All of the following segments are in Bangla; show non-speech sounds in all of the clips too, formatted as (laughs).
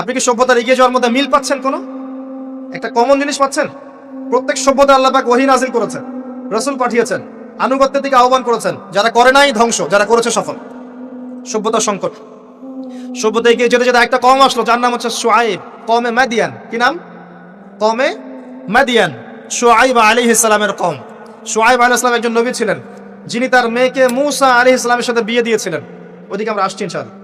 আপনি কি সভ্যতার এগিয়ে যাওয়ার মধ্যে মিল পাচ্ছেন কোনো? একটা কমন জিনিস পাচ্ছেন? প্রত্যেক সভ্যতা আল্লাহ পাক ওহী নাজিল করেছেন, রসুল পাঠিয়েছেন, আনুগত্যের দিকে আহ্বান করেছেন, যারা করে নাই ধ্বংস, যারা করেছে সফল। সভ্যতার সংকট। সভ্যতা এগিয়ে যেতে যেতে একটা কম আসলো, যার নাম হচ্ছে সোয়াইব কমে ম্যাদিয়ান কি নাম? কমে ম্যাদিয়ান সোয়াইব আলী ইসলামের কম। সোয়াইব আলী ইসলাম একজন নবী ছিলেন, যিনি তার মেয়েকে মুসা আলী ইসলামের সাথে বিয়ে দিয়েছিলেন। ওদিকে আমরা আসছি ইনশাআল্লাহ।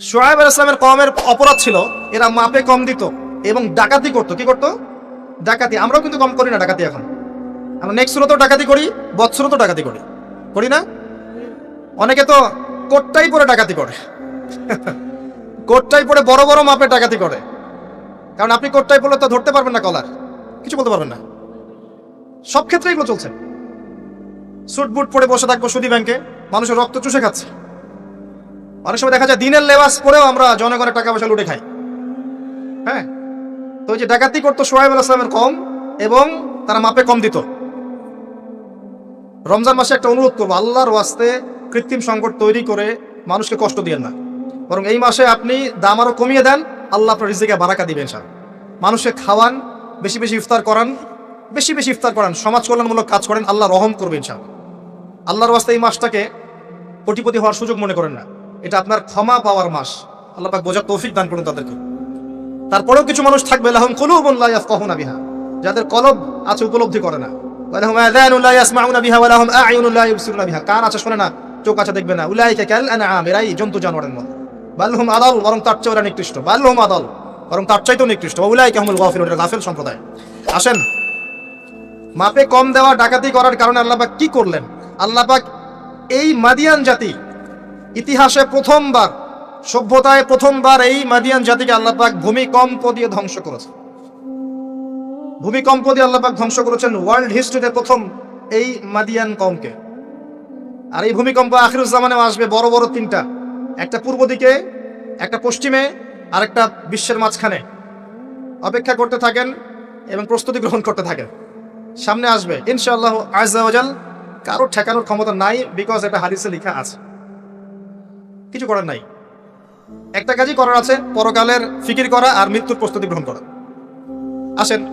সোয়াইব আলী ইসলামের কমের অপরাধ ছিল, এরা মাপে কম দিত এবং ডাকাতি করতো। কি করতো? ডাকাতি। আমরাও কিন্তু কম করি না ডাকাতি এখন। আমরা নেক্সট তো ডাকাতি করি বৎসরও ডাকাতি করি। করি না? অনেকে তো কোটটাই পরে ডাকাতি করে। (laughs) কোটটাই পরে বড় বড় মাপে ডাকাতি করে। কারণ আপনি কোটটাই পড়লে তো ধরতে পারবেন না কলার। কিছু বলতে পারবেন না। সব ক্ষেত্রে এগুলো চলছে। সুট বুট পরে বসে থাকব সুদী ব্যাংকে। মানুষের রক্ত চুষে খাচ্ছে। অনেক সময় দেখা যায় দিনের লেবাস পরেও আমরা জনগণের টাকা পয়সা লুটে খাই। হ্যাঁ? তো ওই যে ডাকাতি করতো সোহাইব আল ইসলামের কম এবং তারা মাপে কম দিত। রমজান মাসে একটা অনুরোধ করব, আল্লাহর ওয়াস্তে কৃত্রিম সংকট তৈরি করে মানুষকে কষ্ট দিয়েন না। বরং এই মাসে আপনি দাম আরও কমিয়ে দেন, আল্লাহ আপনার রিজিকে বারাকা দিবেন স্যার মানুষকে খাওয়ান, বেশি বেশি ইফতার করান, বেশি বেশি ইফতার করান, সমাজ কল্যাণমূলক কাজ করেন, আল্লাহ রহম করবেন স্যার আল্লাহর ওয়াস্তে এই মাসটাকে কোটিপতি হওয়ার সুযোগ মনে করেন না। এটা আপনার ক্ষমা পাওয়ার মাস। আল্লাহ পাক বোঝার তৌফিক দান করুন তাদেরকে। তারপরেও কিছু মানুষ থাকবে, লাহুম বিহা। যাদের কলব আছে, উপলব্ধি করে না। ওয়ালাহুম বিহা আছে না, চোখ আছে, দেখবে না। জন্তু জানোয়ারের বরং তার ওরা নিকৃষ্ট। বরং তার নিকৃষ্ট। সম্প্রদায়। আসেন, মাপে কম দেওয়া, ডাকাতি করার কারণে আল্লাহ কি করলেন? আল্লাহ এই মাদিয়ান জাতি ইতিহাসে প্রথমবার, সভ্যতায় প্রথমবার এই মাদিয়ান জাতিকে আল্লাহ পাক ভূমিকম্প দিয়ে ধ্বংস করেছে। ভূমিকম্প দিয়ে আল্লাহ পাক ধ্বংস করেছেন ওয়ার্ল্ড হিস্ট্রিতে প্রথম এই মাদিয়ান কমকে আর এই ভূমিকম্প আখিরুজ্জামানেও আসবে বড় বড় তিনটা। একটা পূর্ব দিকে, একটা পশ্চিমে, আর একটা বিশ্বের মাঝখানে। অপেক্ষা করতে থাকেন এবং প্রস্তুতি গ্রহণ করতে থাকেন। সামনে আসবে, ইনশাআল্লাহ আজাল কারোর ঠেকানোর ক্ষমতা নাই বিকজ এটা হাদিসে লেখা আছে। কিছু করার নাই। একটা কাজই করার আছে, পরকালের ফিকির করা আর মৃত্যুর প্রস্তুতি গ্রহণ করা। আসেন,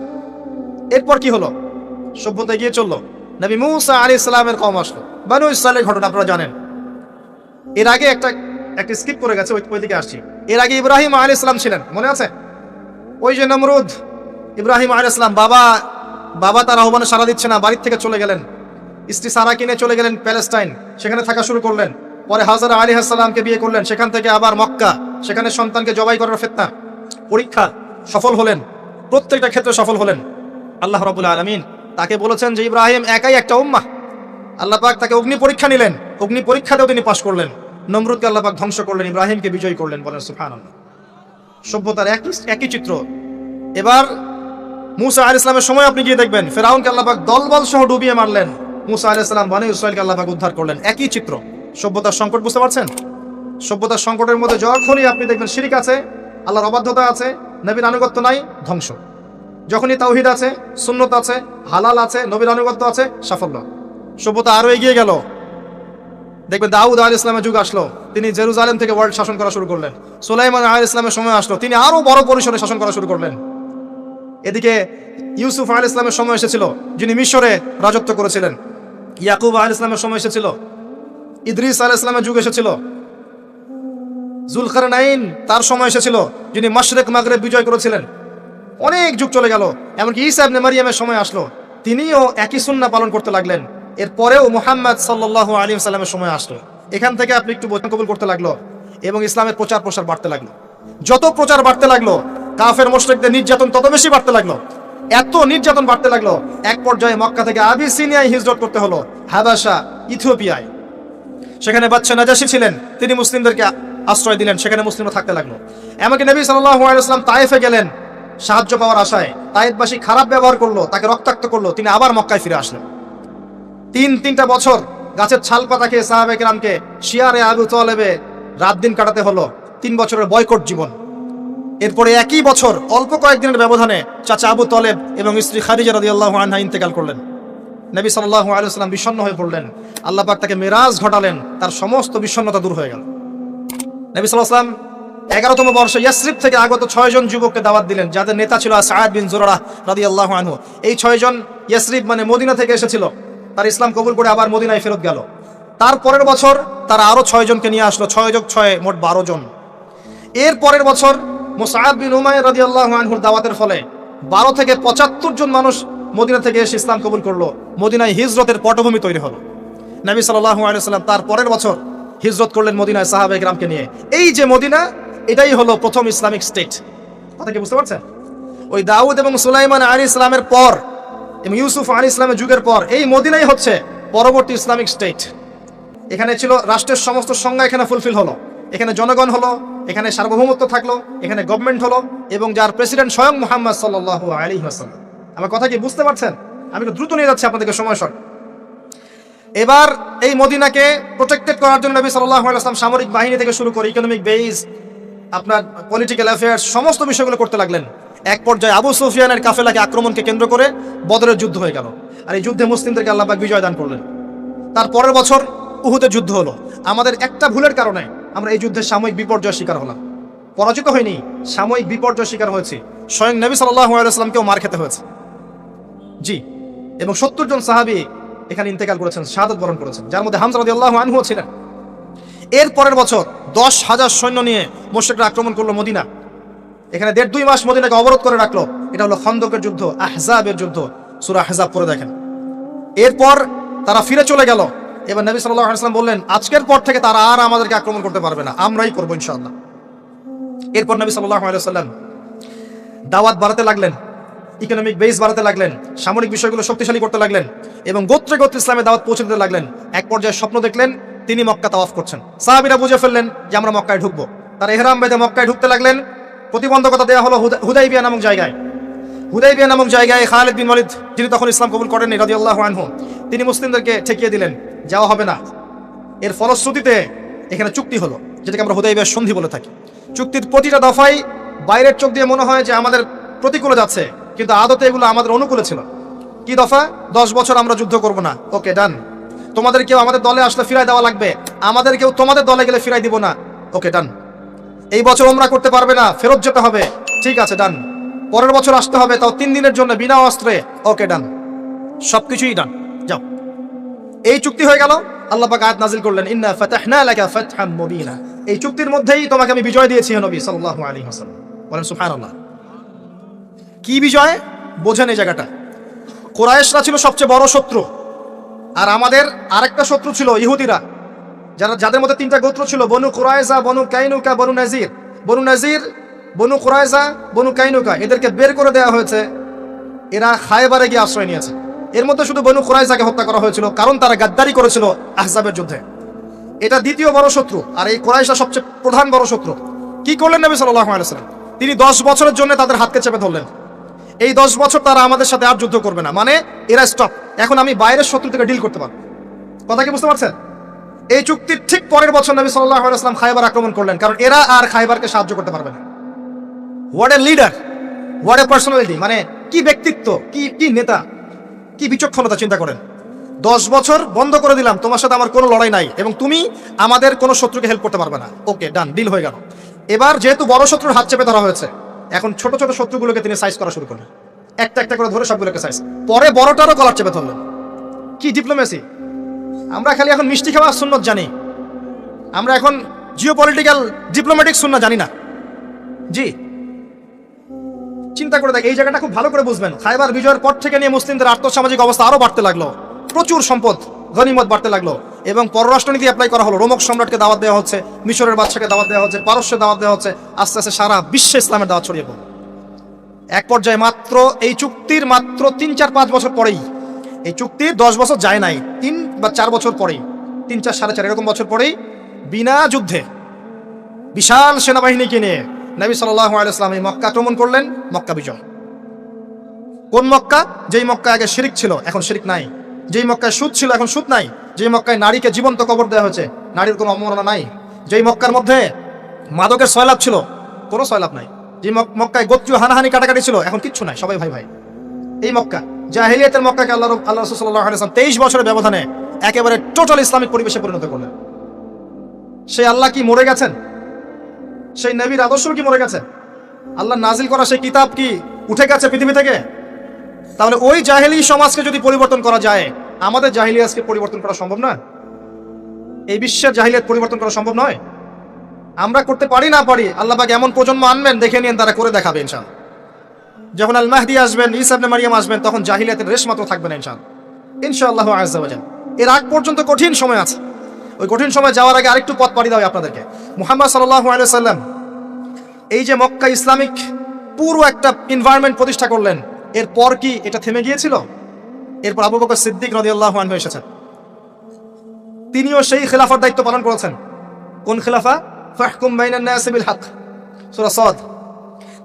এরপর কি হলো? সভ্যতা গিয়ে চলল। নবী মুসা আলী ইসলামের কম আসলো। বানু ইসলামের ঘটনা আপনারা জানেন। এর আগে একটা একটা স্কিপ করে গেছে, ওই- দিকে আসছি। এর আগে ইব্রাহিম আলী ইসলাম ছিলেন, মনে আছে? ওই যে নমরুদ, ইব্রাহিম আলী ইসলাম বাবা বাবা তার আহ্বানে সারা দিচ্ছে না, বাড়ির থেকে চলে গেলেন। স্ত্রী সারা কিনে চলে গেলেন প্যালেস্টাইন, সেখানে থাকা শুরু করলেন। পরে হাজার আলী হাসালামকে বিয়ে করলেন। সেখান থেকে আবার মক্কা। সেখানে সন্তানকে জবাই করার ফেতনা। পরীক্ষা সফল হলেন। প্রত্যেকটা ক্ষেত্রে সফল হলেন। আল্লাহ রবুল আলমিন তাকে বলেছেন যে, ইব্রাহিম, একাই একটা উম্মা আল্লাহ পাক তাকে অগ্নি পরীক্ষা নিলেন। অগ্নি পরীক্ষাতেও তিনি পাশ করলেন। নমরুদকে আল্লাহ পাক ধ্বংস করলেন, ইব্রাহিমকে বিজয় করলেন বলেন সুফান সভ্যতার একই একই চিত্র। এবার মুসা আল ইসলামের সময় আপনি গিয়ে দেখবেন, ফেরাউনকে আল্লাহবাক দলবল সহ ডুবিয়ে মারলেন। মুসা আল ইসলাম বানি ইসরায়েলকে আল্লাহবাক উদ্ধার করলেন। একই চিত্র। সভ্যতার সংকট, বুঝতে পারছেন? সভ্যতার সংকটের মধ্যে যখনই আপনি দেখবেন শিরিক আছে, আল্লাহর অবাধ্যতা আছে, নবীর আনুগত্য নাই, ধ্বংস। যখনই তাওহিদ আছে, সুন্নত আছে, হালাল আছে, নবীর আনুগত্য আছে, সাফল্য। সভ্যতা আরও এগিয়ে গেল। দেখবেন দাউদ আল ইসলামের যুগ আসলো। তিনি জেরুজালেম থেকে ওয়ার্ল্ড শাসন করা শুরু করলেন। সুলাইমান আল ইসলামের সময় আসলো। তিনি আরও বড় পরিসরে শাসন করা শুরু করলেন। এদিকে ইউসুফ আল ইসলামের সময় এসেছিল, যিনি মিশরে রাজত্ব করেছিলেন। ইয়াকুব আল ইসলামের সময় এসেছিল। ইদ্রিস আল ইসলামের যুগ এসেছিল। জুলখার নাইন তার সময় এসেছিল, যিনি মাশরেক মাগরে বিজয় করেছিলেন। অনেক যুগ চলে গেল, এমনকি ইসা নেমারিয়ামের সময় আসলো। তিনিও একই সুন্না পালন করতে লাগলেন। এরপরেও মোহাম্মদ সাল্লাহ আলী সাল্লামের সময় আসলো। এখান থেকে আপনি একটু বোঝা কবুল করতে লাগল এবং ইসলামের প্রচার প্রসার বাড়তে লাগল। যত প্রচার বাড়তে লাগল, কাফের, মোশরেকদের নির্যাতন তত বেশি বাড়তে লাগল। এত নির্যাতন বাড়তে লাগল, এক পর্যায়ে মক্কা থেকে আবিসিনিয়ায় হিজরত করতে হলো, হাবাসা, ইথিওপিয়ায়। সেখানে বাচ্চা নাজাসি ছিলেন। তিনি মুসলিমদেরকে আশ্রয় দিলেন, সেখানে মুসলিমরা থাকতে লাগল। এমনকি নবী সাল্লাম তায়েফে গেলেন সাহায্য পাওয়ার আশায়। তায়েফবাসী খারাপ ব্যবহার করল, তাকে রক্তাক্ত করল, তিনি আবার মক্কায় ফিরে আসলেন। তিন, তিনটা বছর গাছের ছাল পাতা খেয়ে সাহাবে কিরামকে শিয়ারে আবু তলেবে রাত দিন কাটাতে হলো। তিন বছরের বয়কট জীবন। এরপরে একই বছর অল্প কয়েকদিনের ব্যবধানে চাচা আবু তলেব এবং স্ত্রী খাদিজা রাদিয়াল্লাহু আনহা ইন্তেকাল করলেন। নবী সাল্লাল্লাহু আলাইহি ওয়াসাল্লাম বিষণ্ণ হয়ে পড়লেন। আল্লাহ পাক তাকে মেরাজ ঘটালেন, তার সমস্ত বিষণ্ণতা দূর হয়ে গেল। নবী ওয়াসাল্লাম এগারোতম বর্ষে ইয়াসরিফ থেকে আগত ছয়জন যুবককে দাওয়াত দিলেন, যাদের নেতা ছিল সাহাদ বিন জোরাহ রাদি আল্লাহ আনহু। এই ছয়জন ইয়াসরিফ মানে মদিনা থেকে এসেছিল। তার ইসলাম কবুল করে আবার মদিনায় ফেরত গেল। তার পরের বছর তারা আরও ছয়জনকে নিয়ে আসলো, ছয় যোগ ছয় মোট বারো জন। এর পরের বছর মুসাহাব বিন উমায় রাদি আল্লাহ আনহুর দাওয়াতের ফলে বারো থেকে পঁচাত্তর জন মানুষ মদিনা থেকে এসে ইসলাম কবুল করল। মদিনায় হিজরতের পটভূমি তৈরি হলো। নবী সাল্লাহ আলাইসাল্লাম তার পরের বছর হিজরত করলেন মদিনায় সাহাবে গ্রামকে নিয়ে। এই যে মদিনা, এটাই হলো প্রথম ইসলামিক স্টেট। কথা কি বুঝতে পারছেন? ওই দাউদ এবং সুলাইমান আলী ইসলামের পর এবং ইউসুফ আলী ইসলামের যুগের পর এই মদিনাই হচ্ছে পরবর্তী ইসলামিক স্টেট। এখানে ছিল রাষ্ট্রের সমস্ত সংজ্ঞা এখানে ফুলফিল হলো। এখানে জনগণ হলো, এখানে সার্বভৌমত্ব থাকল, এখানে গভর্নমেন্ট হলো এবং যার প্রেসিডেন্ট স্বয়ং মোহাম্মদ সাল্লাহ আলী হাসান আমার কথা কি বুঝতে পারছেন? আমি একটু দ্রুত নিয়ে যাচ্ছি আপনাদেরকে, সময় শর্ট এবার এই মদিনাকে প্রোটেক্টেড করার জন্য নবী সাল্লাহ আসলাম সামরিক বাহিনী থেকে শুরু করে ইকোনমিক বেইজ আপনার পলিটিক্যাল অ্যাফেয়ার্স সমস্ত বিষয়গুলো করতে লাগলেন। এক পর্যায়ে আবু সুফিয়ানের কাফেলাকে আক্রমণকে কেন্দ্র করে বদরের যুদ্ধ হয়ে গেল। আর এই যুদ্ধে মুসলিমদেরকে আল্লাহবাক বিজয় দান করলেন। তার পরের বছর উহুদের যুদ্ধ হলো। আমাদের একটা ভুলের কারণে আমরা এই যুদ্ধে সাময়িক বিপর্যয় শিকার হলাম। পরাজিত হয়নি, সাময়িক বিপর্যয় শিকার হয়েছে। স্বয়ং নবী সাল্লাহ আলাইসলামকেও মার খেতে হয়েছে। জি। এবং সত্তর জন সাহাবি এখানে ইন্তেকাল করেছেন, শাহাদত বরণ করেছেন, যার মধ্যে হামজা আল্লাহ আনহু ছিলেন। এর পরের বছর দশ হাজার সৈন্য নিয়ে মোশেকরা আক্রমণ করল মদিনা। এখানে দেড় দুই মাস মদিনাকে অবরোধ করে রাখল। এটা হলো খন্দকের যুদ্ধ, আহজাবের যুদ্ধ। সুরা আহজাব পরে দেখেন। এরপর তারা ফিরে চলে গেল। এবার নবী ওয়াসাল্লাম বললেন, আজকের পর থেকে তারা আর আমাদেরকে আক্রমণ করতে পারবে না। আমরাই করব ইনশাআল্লাহ। এরপর নবী সাল্লাল্লাহু আলাইহি ওয়াসাল্লাম দাওয়াত বাড়াতে লাগলেন। ইকোনমিক বেস বাড়াতে লাগলেন, সামরিক বিষয়গুলো শক্তিশালী করতে লাগলেন এবং গোত্রে গোত্রে ইসলামে দাওয়াত পৌঁছে দিতে লাগলেন। এক পর্যায়ে স্বপ্ন দেখলেন, তিনি মক্কা তাওয়াফ করছেন। সাহাবিরা বুঝে ফেললেন যে আমরা মক্কায় ঢুকবো। তার এহরাম বেঁধে মক্কায় ঢুকতে লাগলেন। প্রতিবন্ধকতা দেওয়া হলো হুদা- হুদাইবিয়া নামক জায়গায়। হুদাইবিয়া নামক জায়গায় খালিদ বিন ওয়ালিদ, যিনি তখন ইসলাম কবুল করেননি, রাদিয়াল্লাহু আনহু, তিনি মুসলিমদেরকে ঠেকিয়ে দিলেন, যাওয়া হবে না। এর ফলশ্রুতিতে এখানে চুক্তি হলো, যেটাকে আমরা হুদাইবিয়ার সন্ধি বলে থাকি। চুক্তির প্রতিটা দফাই বাইরের চোখ দিয়ে মনে হয় যে আমাদের প্রতিকূলে যাচ্ছে কিন্তু আদতে এগুলো আমাদের অনুকূলে ছিল। কি দফা? দশ বছর আমরা যুদ্ধ করব না। ওকে, ডান। তোমাদের কেউ আমাদের দলে আসলে ফিরাই দেওয়া লাগবে। আমাদের কেউ তোমাদের দলে গেলে ফিরাই দিব না। ওকে, ডান। এই বছর ওমরা করতে পারবে না, ফেরত যেতে হবে। ঠিক আছে, ডান। পরের বছর আসতে হবে, তাও তিন দিনের জন্য, বিনা অস্ত্রে। ওকে, ডান। সবকিছুই ডান। যাও। এই চুক্তি হয়ে গেল। আল্লাহ আয়াত নাজিল করলেন, ইন্না ফাতাহনা লাকা ফাতহাম মুবিনা। এই চুক্তির মধ্যেই তোমাকে আমি বিজয় দিয়েছি নবী সাল্লাল্লাহু আলাইহি ওয়াসাল্লাম। বলেন, সুবহানাল্লাহ। কি বিজয়? বোঝেন এই জায়গাটা। কোরাইশরা ছিল সবচেয়ে বড় শত্রু। আর আমাদের আরেকটা শত্রু ছিল ইহুদিরা। যারা যাদের মধ্যে তিনটা গোত্র ছিল, বনু কোরাইজা বনু কাইনুকা, বনু নাজির। বনু নাজির, বনু কোরাইজা বনু কাইনুকা, এদেরকে বের করে দেওয়া হয়েছে। এরা খায়বারে গিয়ে আশ্রয় নিয়েছে। এর মধ্যে শুধু বনু কোরাইজাকে হত্যা করা হয়েছিল, কারণ তারা গাদ্দারি করেছিল আহজাবের যুদ্ধে। এটা দ্বিতীয় বড় শত্রু, আর এই কোরাইশা সবচেয়ে প্রধান বড় শত্রু। কি করলেন নবী আলাইহি তিনি দশ বছরের জন্য তাদের হাতকে চেপে ধরলেন। এই দশ বছর তারা আমাদের সাথে আর যুদ্ধ করবে না। মানে এরা স্টপ এখন আমি বাইরের শত্রু থেকে ডিল করতে পারব। কথা কি বুঝতে পারছেন? এই চুক্তির ঠিক পরের বছর নবী আলাইহি খাইবার আক্রমণ করলেন, কারণ এরা আর খাইবারকে সাহায্য করতে পারবে না। What a leader what a personality মানে কি ব্যক্তিত্ব, কি কি নেতা, কি বিচক্ষণতা চিন্তা করেন। দশ বছর বন্ধ করে দিলাম, তোমার সাথে আমার কোনো লড়াই নাই, এবং তুমি আমাদের কোনো শত্রুকে হেল্প করতে পারবে না। ওকে ডান ডিল হয়ে গেল। এবার যেহেতু বড় শত্রুর হাত চেপে ধরা হয়েছে এখন ছোট ছোট শত্রুগুলোকে তিনি সাইজ করা শুরু করলেন। একটা একটা করে ধরে সবগুলোকে সাইজ পরে বড়টারও কলার চেপে ধরলেন। কি ডিপ্লোমেসি আমরা খালি এখন মিষ্টি খাওয়া সুন্নত জানি। আমরা এখন জিও পলিটিক্যাল ডিপ্লোম্যাটিক শূন্য জানি না। জি। চিন্তা করে দেখ, এই জায়গাটা খুব ভালো করে বুঝবেন। খাইবার বিজয়ের পর থেকে নিয়ে মুসলিমদের আর্থসামাজিক অবস্থা আরও বাড়তে লাগল। প্রচুর সম্পদ, গনিমত বাড়তে লাগল। এবং পররাষ্ট্রনীতি অ্যাপ্লাই করা হলো। রোমক সম্রাটকে দাওয়াত দেওয়া হচ্ছে, মিশরের বাদশাকে দাওয়াত দেওয়া হচ্ছে, পারস্যে দাওয়াত দেওয়া হচ্ছে, আস্তে আস্তে সারা বিশ্বে ইসলামের দাওয়াত ছড়িয়ে পড়ল এক পর্যায়ে মাত্র এই চুক্তির মাত্র তিন, চার, পাঁচ বছর পরেই, এই চুক্তির দশ বছর যায় নাই, তিন বা চার বছর পরেই, তিন, চার, সাড়ে চার এরকম বছর পরেই বিনা যুদ্ধে বিশাল সেনাবাহিনীকে নিয়ে নবী সাল্লাহ এই মক্কা আক্রমণ করলেন, মক্কা বিজয়। কোন মক্কা? যেই মক্কা আগে শিরিক ছিল, এখন শিরিক নাই। যেই মক্কায় সুদ ছিল, এখন সুদ নাই। যেই মক্কায় নারীকে জীবন্ত কবর দেওয়া হয়েছে, নারীর কোনো অবমাননা নাই। যেই মক্কার মধ্যে মাদকের সয়লাভ ছিল, কোনো সয়লাভ নাই। যে মক্কায় গোত্রীয় হানাহানি কাটাকাটি ছিল, এখন কিচ্ছু নাই, সবাই ভাই ভাই। এই মক্কা, জাহিলিয়াতের মক্কাকে আল্লাহ আল্লাহ সাল্লাহ আলাইসলাম তেইশ বছরের ব্যবধানে একেবারে টোটাল ইসলামিক পরিবেশে পরিণত করলেন। সেই আল্লাহ কি মরে গেছেন? সেই নবীর আদর্শ কি মরে গেছে আল্লাহ নাজিল করা সেই কিতাব কি উঠে গেছে পৃথিবী থেকে? তাহলে ওই জাহেলি সমাজকে যদি পরিবর্তন করা যায় আমাদের জাহিলিয়াজকে পরিবর্তন করা সম্ভব না? এই বিশ্বের জাহিলিয়াত পরিবর্তন করা সম্ভব নয়? আমরা করতে পারি না পারি, আল্লাহ পাক এমন প্রজন্ম আনবেন, দেখে নিন তারা করে দেখাবে ইনশাল যখন আল মাহদি আসবেন ইসাবনে মারিয়াম আসবেন, তখন জাহিলিয়াতের রেশ মাত্র থাকবে না ইনশাল ইনশাআল্লাহ আজাল এর আগ পর্যন্ত কঠিন সময় আছে। ওই কঠিন সময় যাওয়ার আগে আরেকটু পথ পাড়ি দাও আপনাদেরকে। মুহাম্মদ সাল্লাহ সাল্লাম এই যে মক্কা ইসলামিক পুরো একটা এনভায়রনমেন্ট প্রতিষ্ঠা করলেন, এরপর কি এটা থেমে গিয়েছিল? এরপর আবু বকর সিদ্দিক রাদিয়াল্লাহু আনহু এসেছেন। তিনিও সেই খেলাফার দায়িত্ব পালন করেছেন। কোন খেলাফা? ফাহকুম বাইনান নাস বিল হক। সূরা সাদ।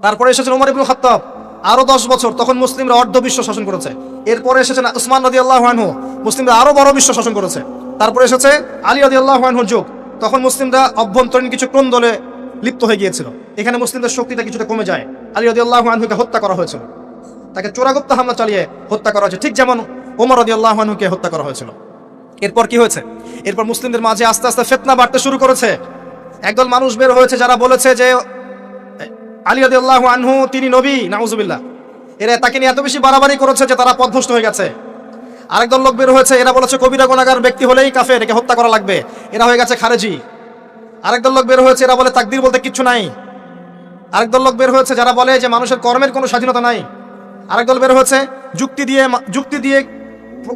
তারপরে এসেছেন ওমর ইবনে খাত্তাব। আরও দশ বছর, তখন মুসলিমরা অর্ধ বিশ্ব শাসন করেছে। এরপরে এসেছেন উসমান রাদিয়াল্লাহু আনহু। মুসলিমরা আরও বড় বিশ্ব শাসন করেছে। তারপরে এসেছে আলী রাদিয়াল্লাহু আনহুর যুগ। তখন মুসলিমরা অভ্যন্তরীণ কিছু ক্রন্দলে লিপ্ত হয়ে গিয়েছিল। এখানে মুসলিমদের শক্তিটা কিছুটা কমে যায়। আলী রাদিয়াল্লাহু আনহুকে হত্যা করা হয়েছিল। তাকে চোরাগুপ্ত হামলা চালিয়ে হত্যা করা হয়েছে। ঠিক যেমন ওমর রাদিয়াল্লাহু আনহুকে হত্যা করা হয়েছিল। এরপর কি হয়েছে? এরপর মুসলিমদের মাঝে আস্তে আস্তে ফেতনা বাড়তে শুরু করেছে। একদল মানুষ বের হয়েছে যারা বলেছে যে, আলী রাদিয়াল্লাহু আনহু, তিনি নবী, নাউজুবিল্লাহ। এরা তাকে নিয়ে এত বেশি বাড়াবাড়ি করেছে যে তারা পথভ্রষ্ট হয়ে গেছে। আরেকদল লোক বের হয়েছে, এরা বলেছে কবিরা গুণাগার ব্যক্তি হলেই কাফের, একে হত্যা করা লাগবে। এরা হয়ে গেছে খারেজি। আরেকদল লোক বের হয়েছে, এরা বলে তাকদির বলতে কিচ্ছু নাই। আরেকদল লোক বের হয়েছে যারা বলে যে মানুষের কর্মের কোনো স্বাধীনতা নাই। আরেকদল বের হয়েছে। যুক্তি দিয়ে যুক্তি দিয়ে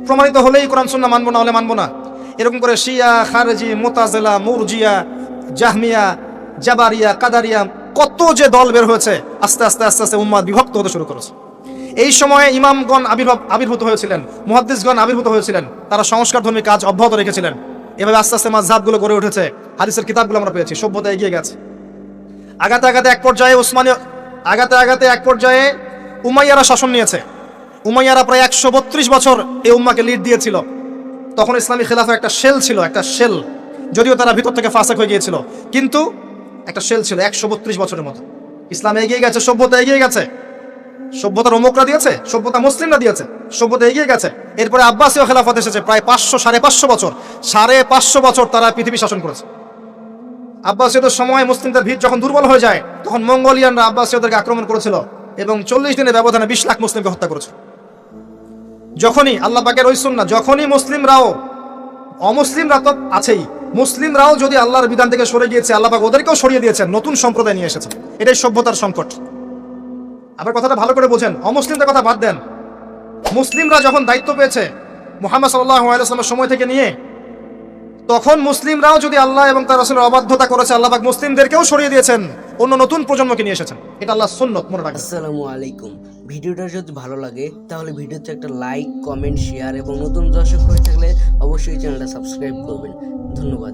প্রমাণিত হলেই কোরআন সুন্না মানবো না হলে মানবো না। এরকম করে শিয়া, খারেজি, মোতাজেলা, মুরজিয়া, জাহমিয়া, জাবারিয়া, কাদারিয়া কত যে দল বের হয়েছে, আস্তে আস্তে আস্তে আস্তে উম্মাদ বিভক্ত হতে শুরু করেছে। এই সময়ে ইমামগণ আবির্ভাব আবির্ভূত হয়েছিলেন, মুহাদ্দিসগণ আবির্ভূত হয়েছিলেন, তারা সংস্কারধর্মী কাজ অব্যাহত রেখেছিলেন। এভাবে আস্তে আস্তে মাঝহাবগুলো গড়ে উঠেছে, হাদিসের কিতাবগুলো আমরা পেয়েছি সভ্যতা এগিয়ে গেছে। আগাতে আগাতে এক পর্যায়ে উসমানীয় আগাতে আগাতে এক পর্যায়ে উমাইয়ারা শাসন নিয়েছে। উমাইয়ারা প্রায় একশো বত্রিশ বছর এই উম্মাকে লিড দিয়েছিল। তখন ইসলামী খেলাফের একটা শেল ছিল, একটা শেল যদিও তারা ভিতর থেকে ফাঁসেক হয়ে গিয়েছিল, কিন্তু একটা শেল ছিল একশো বত্রিশ বছরের মতো। ইসলাম এগিয়ে গেছে, সভ্যতা এগিয়ে গেছে। সভ্যতার অমুকরা দিয়েছে, সভ্যতা মুসলিমরা দিয়েছে, সভ্যতা এগিয়ে গেছে। এরপরে আব্বাসীয় খেলাফত এসেছে প্রায় পাঁচশো, সাড়ে পাঁচশো বছর। সাড়ে পাঁচশো বছর তারা পৃথিবী শাসন করেছে। আব্বাসীয়দের সময় মুসলিমদের ভিড় যখন দুর্বল হয়ে যায়, তখন মঙ্গোলিয়ানরা আব্বাসীয়দেরকে আক্রমণ করেছিল। এবং চল্লিশ দিনের ব্যবধানে বিশ লাখ মুসলিমকে হত্যা করেছিল যখনই, আল্লাহ পাকের ওই সুন্না যখনই মুসলিমরাও, অমুসলিমরা তো আছেই, মুসলিমরাও যদি আল্লাহর বিধান থেকে সরে গিয়েছে, আল্লাহ পাক ওদেরকেও সরিয়ে দিয়েছেন, নতুন সম্প্রদায় নিয়ে এসেছে। এটাই সভ্যতার সংকট। আবার কথাটা ভালো করে বোঝেন, অমুসলিমদের কথা বাদ দেন। মুসলিমরা যখন দায়িত্ব পেয়েছে মোহাম্মদ সাল্লাহ আলাইসলামের সময় থেকে নিয়ে, তখন মুসলিমরাও যদি আল্লাহ এবং তার রাসূলের অবাধ্যতা করেছে, আল্লাহ পাক মুসলিমদেরকেও সরিয়ে দিয়েছেন। অন্য নতুন প্রজন্মকে নিয়ে এসেছেন। এটা আল্লাহ সুন্নত, মনে রাখবেন। আসসালামু আলাইকুম। ভিডিওটা যদি ভালো লাগে, তাহলে ভিডিওতে একটা লাইক কমেন্ট শেয়ার এবং নতুন দর্শক হয়ে থাকলে অবশ্যই চ্যানেলটা সাবস্ক্রাইব করবেন। ধন্যবাদ।